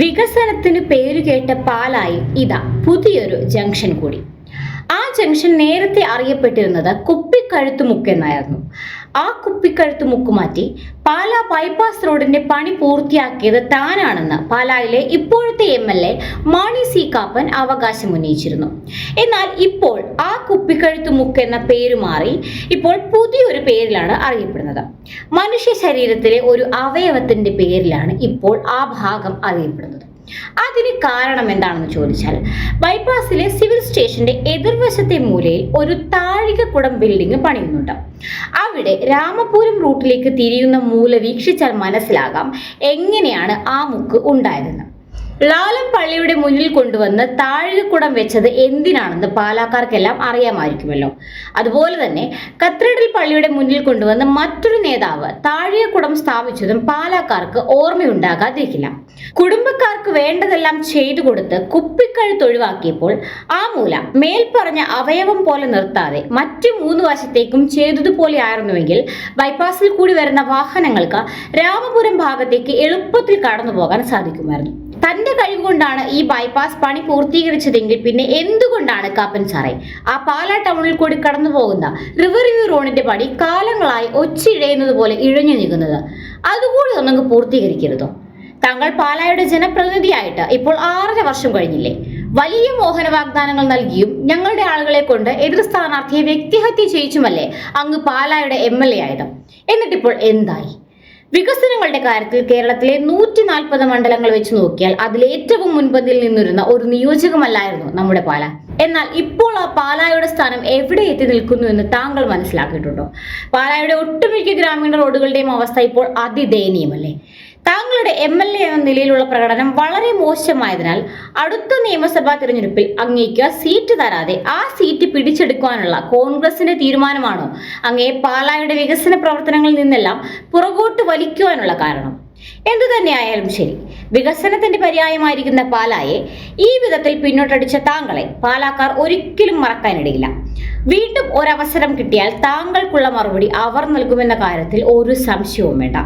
വികസനത്തിന് പേരുകേട്ട പാലായി ഇതാ പുതിയൊരു ജംഗ്ഷൻ കൂടി. ആ ജംഗ്ഷൻ നേരത്തെ അറിയപ്പെട്ടിരുന്നത് കുപ്പിക്കഴുത്തുമുക്ക് എന്നായിരുന്നു ആ കുപ്പിക്കഴുത്ത് മുക്ക് മാറ്റി പാലാ ബൈപ്പാസ് റോഡിന്റെ പണി പൂർത്തിയാക്കിയത് താനാണെന്ന് പാലായിലെ ഇപ്പോഴത്തെ M L A Mani C Kappan അവകാശം ഉന്നയിച്ചിരുന്നു. എന്നാൽ ഇപ്പോൾ ആ കുപ്പിക്കഴുത്ത് മുക്ക് എന്ന പേര് മാറി ഇപ്പോൾ പുതിയൊരു പേരിലാണ് അറിയപ്പെടുന്നത്. മനുഷ്യ ശരീരത്തിലെ ഒരു അവയവത്തിന്റെ പേരിലാണ് ഇപ്പോൾ ആ ഭാഗം അറിയപ്പെടുന്നത്. അതിന് കാരണം എന്താണെന്ന് ചോദിച്ചാൽ ബൈപ്പാസിലെ സിവിൽ സ്റ്റേഷന്റെ എതിർവശത്തെ മൂലയിൽ ഒരു താഴികക്കുടം ബിൽഡിംഗ് പണിയുന്നുണ്ട്. അവിടെ രാമപുരം റൂട്ടിലേക്ക് തിരിയുന്ന മൂല വീക്ഷിച്ചാൽ മനസ്സിലാകാം എങ്ങനെയാണ് ആ മുക്ക് ഉണ്ടായതെന്ന്. ലാലം പള്ളിയുടെ മുന്നിൽ കൊണ്ടുവന്ന് താഴികക്കുടം വെച്ചത് എന്തിനാണെന്ന് പാലാക്കാർക്കെല്ലാം അറിയാമായിരിക്കുമല്ലോ. അതുപോലെ തന്നെ കത്തീഡ്രൽ പള്ളിയുടെ മുന്നിൽ കൊണ്ടുവന്ന് മറ്റൊരു നേതാവ് താഴികക്കുടം സ്ഥാപിച്ചതും പാലാക്കാർക്ക് ഓർമ്മയുണ്ടാകാതിരിക്കില്ല. കുടുംബക്കാർക്ക് വേണ്ടതെല്ലാം ചെയ്തു കൊടുത്ത് കുപ്പിക്കഴുത്ത് ഒഴിവാക്കിയപ്പോൾ ആ മൂല മേൽപ്പറഞ്ഞ അവയവം പോലെ നിർത്താതെ മറ്റു മൂന്ന് വശത്തേക്കും ചെയ്തതുപോലെ ആയിരുന്നുവെങ്കിൽ ബൈപ്പാസിൽ കൂടി വരുന്ന വാഹനങ്ങൾക്ക് രാമപുരം ഭാഗത്തേക്ക് എളുപ്പത്തിൽ കടന്നു പോകാൻ സാധിക്കുമായിരുന്നു. തന്റെ കഴിവുകൊണ്ടാണ് ഈ ബൈപ്പാസ് പണി പൂർത്തീകരിച്ചതെങ്കിൽ പിന്നെ എന്തുകൊണ്ടാണ് കാപ്പൻ സാറേ? ആ പാലാ ടൗണിൽ കൂടി കടന്നു പോകുന്ന റിവർ വ്യൂ റോഡിന്റെ പണി കാലങ്ങളായി ഒച്ചിഴയുന്നത് പോലെ ഇഴഞ്ഞു നീങ്ങുന്നത് അതുകൂടി ഒന്നങ്ങ് പൂർത്തീകരിക്കരുതോ? താങ്കൾ പാലായുടെ ജനപ്രതിനിധിയായിട്ട് ഇപ്പോൾ ആറര വർഷം കഴിഞ്ഞില്ലേ? വലിയ മോഹന വാഗ്ദാനങ്ങൾ നൽകിയും ഞങ്ങളുടെ ആളുകളെ കൊണ്ട് എതിർ സ്ഥാനാർത്ഥിയെ വ്യക്തിഹത്യ ചെയ്യിച്ചുമല്ലേ അങ്ങ് പാലായുടെ എം എൽ എ ആയത്? എന്നിട്ടിപ്പോൾ എന്തായി? വികസനങ്ങളുടെ കാര്യത്തിൽ കേരളത്തിലെ നൂറ്റി നാൽപ്പത് മണ്ഡലങ്ങൾ വെച്ച് നോക്കിയാൽ അതിൽ ഏറ്റവും മുൻപന്തിയിൽ നിന്നിരുന്ന ഒരു നിയോജകമല്ലായിരുന്നു നമ്മുടെ പാല. എന്നാൽ ഇപ്പോൾ ആ പാലായുടെ സ്ഥാനം എവിടെ എത്തി നിൽക്കുന്നു എന്ന് താങ്കൾ മനസ്സിലാക്കിയിട്ടുണ്ടോ? പാലായുടെ ഒട്ടുമിക്ക ഗ്രാമീണ റോഡുകളുടെയും അവസ്ഥ ഇപ്പോൾ അതിദയനീയമല്ലേ? താങ്കളുടെ എം എൽ എ എന്ന നിലയിലുള്ള പ്രകടനം വളരെ മോശമായതിനാൽ അടുത്ത നിയമസഭാ തിരഞ്ഞെടുപ്പിൽ അങ്ങേക്ക് സീറ്റ് തരാതെ ആ സീറ്റ് പിടിച്ചെടുക്കുവാനുള്ള കോൺഗ്രസിന്റെ തീരുമാനമാണോ? അങ്ങേ പാലായുടെ വികസന പ്രവർത്തനങ്ങളിൽ നിന്നെല്ലാം പുറകോട്ട് വലിക്കുവാനുള്ള കാരണം? എന്തു തന്നെയായാലും ശരി വികസനത്തിന്റെ പര്യായമായിരിക്കുന്ന പാലായെ ഈ വിധത്തിൽ പിന്നോട്ടടിച്ച താങ്കളെ പാലാക്കാർ ഒരിക്കലും മറക്കാനിടയില്ല. വീണ്ടും ഒരവസരം കിട്ടിയാൽ താങ്കൾക്കുള്ള മറുപടി അവർ നൽകുമെന്ന കാര്യത്തിൽ ഒരു സംശയവും വേണ്ട.